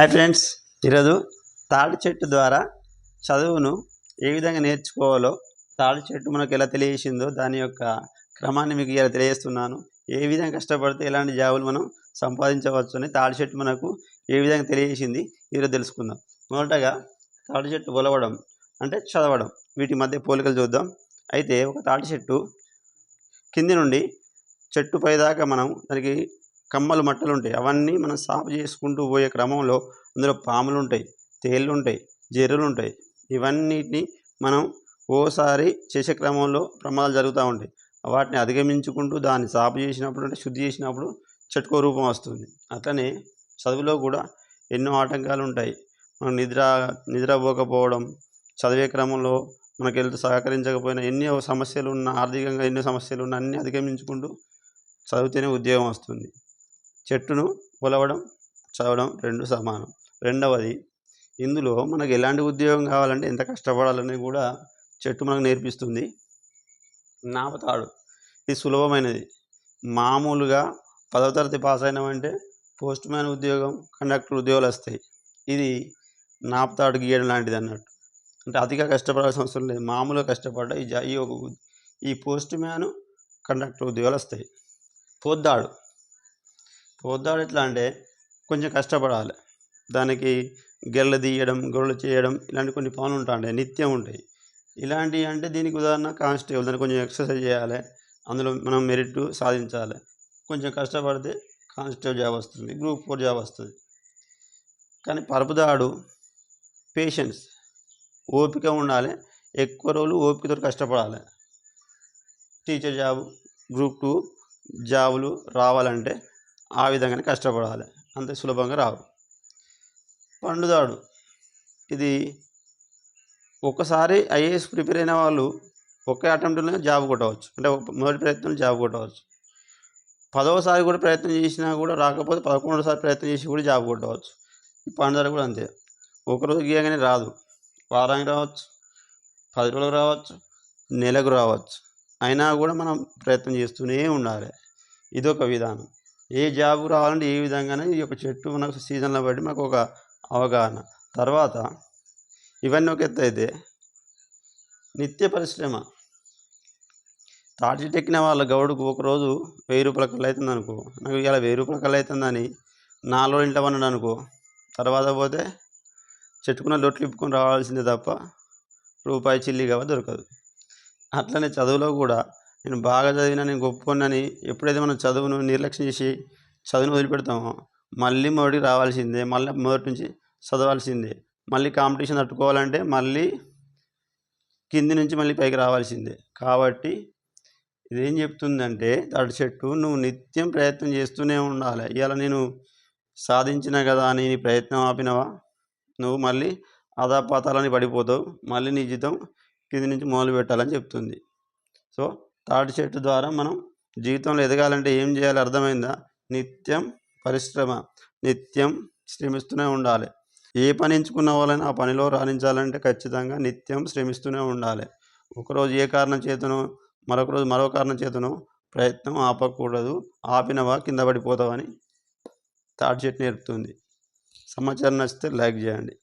Hi friends ఈరోజు తాడి చెట్టు ద్వారా చదువును ఏ విధంగా నేర్చుకోవాలో తాడి చెట్టు మనకు ఎలా తెలియజేసిందో దాని యొక్క క్రమాన్ని మీకు ఇలా తెలియజేస్తున్నాను. ఏ విధంగా కష్టపడితే ఎలాంటి జాబులు మనం సంపాదించవచ్చు అని తాడి చెట్టు మనకు ఏ విధంగా తెలియజేసింది ఈరోజు తెలుసుకుందాం. మొదటగా తాడి చెట్టు ఒలవడం అంటే చదవడం. వీటి మధ్య పోలికలు చూద్దాం. అయితే ఒక తాటి చెట్టు కింది నుండి చెట్టు పైదాకా మనం దానికి కమ్మలు మట్టలు ఉంటాయి అవన్నీ మనం సాగు చేసుకుంటూ పోయే క్రమంలో అందులో పాములు ఉంటాయి తేళ్ళు ఉంటాయి జెర్రులు ఉంటాయి ఇవన్నిటిని మనం ఓసారి చేసే క్రమంలో ప్రమాదాలు జరుగుతూ ఉంటాయి. వాటిని అధిగమించుకుంటూ దాన్ని సాపు చేసినప్పుడు అంటే శుద్ధి చేసినప్పుడు చెట్టుకో రూపం వస్తుంది. అట్లనే చదువులో కూడా ఎన్నో ఆటంకాలు ఉంటాయి మనం నిద్ర నిద్రపోకపోవడం చదివే క్రమంలో మనకి హెల్త్ సహకరించకపోయినా ఎన్నో సమస్యలు ఉన్న ఆర్థికంగా ఎన్నో సమస్యలు ఉన్న అన్నీ అధిగమించుకుంటూ చదివితేనే ఉద్యోగం వస్తుంది. చెట్టును కొలవడం చదవడం రెండు సమానం. రెండవది ఇందులో మనకు ఎలాంటి ఉద్యోగం కావాలంటే ఎంత కష్టపడాలని కూడా చెట్టు మనకు నేర్పిస్తుంది. నాపతాడు. ఇది సులభమైనది. మామూలుగా పదవ తరగతి పాస్ అయినామంటే పోస్ట్ మ్యాన్ ఉద్యోగం కండక్టర్ ఉద్యోగాలు వస్తాయి. ఇది నాపతాడు గీయడం లాంటిది అన్నట్టు. అంటే అతిగా కష్టపడాల్సిన అవసరం లేదు. మామూలుగా కష్టపడ్డ ఈ ఈ ఒక ఈ పోస్ట్ మ్యాన్ కండక్టర్ ఉద్యోగాలు వస్తాయి. పోద్దాడు. పోద్దాడు ఎట్లా అంటే కొంచెం కష్టపడాలి. దానికి గెల్ల తీయడం గొర్రెలు చేయడం ఇలాంటి కొన్ని పనులు ఉంటాయి నిత్యం ఉంటాయి. ఇలాంటివి అంటే దీనికి ఉదాహరణ కానిస్టేబుల్ దానికి కొంచెం ఎక్సర్సైజ్ చేయాలి. అందులో మనం మెరిట్ సాధించాలి. కొంచెం కష్టపడితే కానిస్టేబుల్ జాబ్ వస్తుంది గ్రూప్ ఫోర్ జాబ్ వస్తుంది. కానీ పరుపుదాడు పేషెన్స్ ఓపిక ఉండాలి. ఎక్కువ రోజులు ఓపికతో కష్టపడాలి. టీచర్ జాబ్ గ్రూప్ టూ జాబులు రావాలంటే ఆ విధంగానే కష్టపడాలి. అంత సులభంగా రావు. పండుదాడు. ఇది ఒకసారి ఐఏఎస్ ప్రిపేర్ అయిన వాళ్ళు ఒకే అటెంప్ట్లోనే జాబ్ కొట్టవచ్చు. అంటే ఒక మొదటి ప్రయత్నం జాబ్ కొట్టవచ్చు. పదవసారి కూడా ప్రయత్నం చేసినా కూడా రాకపోతే పదకొండోసారి ప్రయత్నం చేసి కూడా జాబ్ కొట్టవచ్చు. ఈ పండుదాడు కూడా అంతే. ఒకరోజు గీయగానే రాదు. వారానికి రావచ్చు. పది రోజులకు రావచ్చు. నెలకు రావచ్చు. అయినా కూడా మనం ప్రయత్నం చేస్తూనే ఉండాలి. ఇదొక విధానం. ఏ జాబ్ రావాలంటే ఏ విధంగానే ఈ యొక్క చెట్టు మనకు సీజన్లో బట్టి మనకు ఒక అవగాహన. తర్వాత ఇవన్నీ ఒక ఎత్తు అయితే నిత్య పరిశ్రమ. తాటి చెట్టు ఎక్కిన వాళ్ళ గౌడుకు ఒకరోజు వెయ్యి రూపాయల కళ్ళు అవుతుంది అనుకో. నాకు ఇలా వెయ్యి రూపాయల కళ్ళు అవుతుందని నాలుగు ఇంట్లో పన్నాడు అనుకో. తర్వాత పోతే చెట్టుకున్న లొట్లు ఇప్పుకొని రావాల్సిందే తప్ప రూపాయి చిల్లిగా దొరకదు. అట్లనే చదువులో కూడా నేను బాగా చదివినా నేను గొప్పనని ఎప్పుడైతే మనం చదువును నిర్లక్ష్యం చేసి చదువును వదిలిపెడతామో మళ్ళీ మొదటికి రావాల్సిందే మళ్ళీ మొదటి నుంచి చదవాల్సిందే మళ్ళీ కాంపిటీషన్ తట్టుకోవాలంటే మళ్ళీ కింది నుంచి మళ్ళీ పైకి రావాల్సిందే. కాబట్టి ఇదేం చెప్తుందంటే తాటి చెట్టు నువ్వు నిత్యం ప్రయత్నం చేస్తూనే ఉండాలి. ఇవాళ నేను సాధించిన కదా అని నీ ప్రయత్నం ఆపినవా? నువ్వు మళ్ళీ అధాపాతాలని పడిపోతావు మళ్ళీ నీ జీతం కింది నుంచి మొదలు పెట్టాలని చెప్తుంది. సో తాటి చెట్టు ద్వారా మనం జీవితంలో ఎదగాలంటే ఏం చేయాలి? అర్థమైందా? నిత్యం పరిశ్రమ నిత్యం శ్రమిస్తూనే ఉండాలి. ఏ పని ఎంచుకున్న వాళ్ళని ఆ పనిలో రాణించాలంటే ఖచ్చితంగా నిత్యం శ్రమిస్తూనే ఉండాలి. ఒకరోజు ఏ కారణం చేతనో మరొక రోజు మరో కారణం చేతనో ప్రయత్నం ఆపకూడదు. ఆపినవా కింద పడిపోతావని తాటి చెట్టు నేర్పుతుంది. సమాచారం నచ్చితే లైక్ చేయండి.